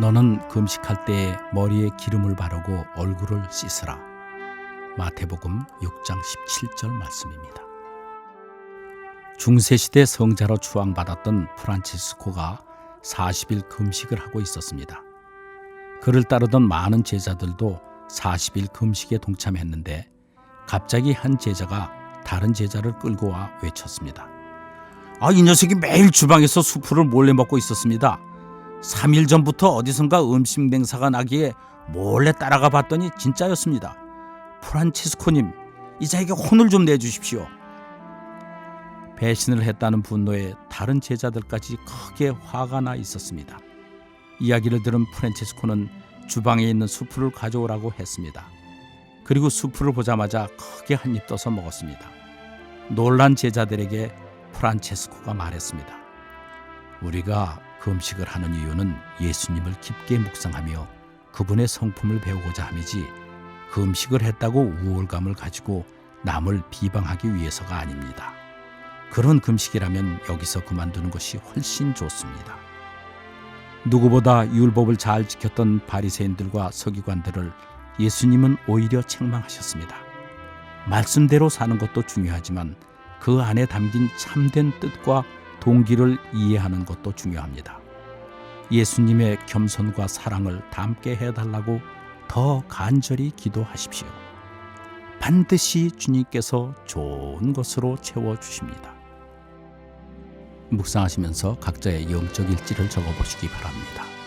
너는 금식할 때에 머리에 기름을 바르고 얼굴을 씻으라. 마태복음 6장 17절 말씀입니다. 중세시대 성자로 추앙받았던 프란치스코가 40일 금식을 하고 있었습니다. 그를 따르던 많은 제자들도 40일 금식에 동참했는데 갑자기 한 제자가 다른 제자를 끌고 와 외쳤습니다. 아, 이 녀석이 매일 주방에서 수프를 몰래 먹고 있었습니다. 3일 전부터 어디선가 음식 냉사가 나기에 몰래 따라가 봤더니 진짜였습니다. 프란치스코님, 이 자에게 혼을 좀 내주십시오. 배신을 했다는 분노에 다른 제자들까지 크게 화가 나 있었습니다. 이야기를 들은 프란치스코는 주방에 있는 수프를 가져오라고 했습니다. 그리고 수프를 보자마자 크게 한 입 떠서 먹었습니다. 놀란 제자들에게 프란체스코가 말했습니다. 우리가 금식을 하는 이유는 예수님을 깊게 묵상하며 그분의 성품을 배우고자 함이지 금식을 했다고 우월감을 가지고 남을 비방하기 위해서가 아닙니다. 그런 금식이라면 여기서 그만두는 것이 훨씬 좋습니다. 누구보다 율법을 잘 지켰던 바리새인들과 서기관들을 예수님은 오히려 책망하셨습니다. 말씀대로 사는 것도 중요하지만 그 안에 담긴 참된 뜻과 동기를 이해하는 것도 중요합니다. 예수님의 겸손과 사랑을 담게 해달라고 더 간절히 기도하십시오. 반드시 주님께서 좋은 것으로 채워주십니다. 묵상하시면서 각자의 영적 일지를 적어보시기 바랍니다.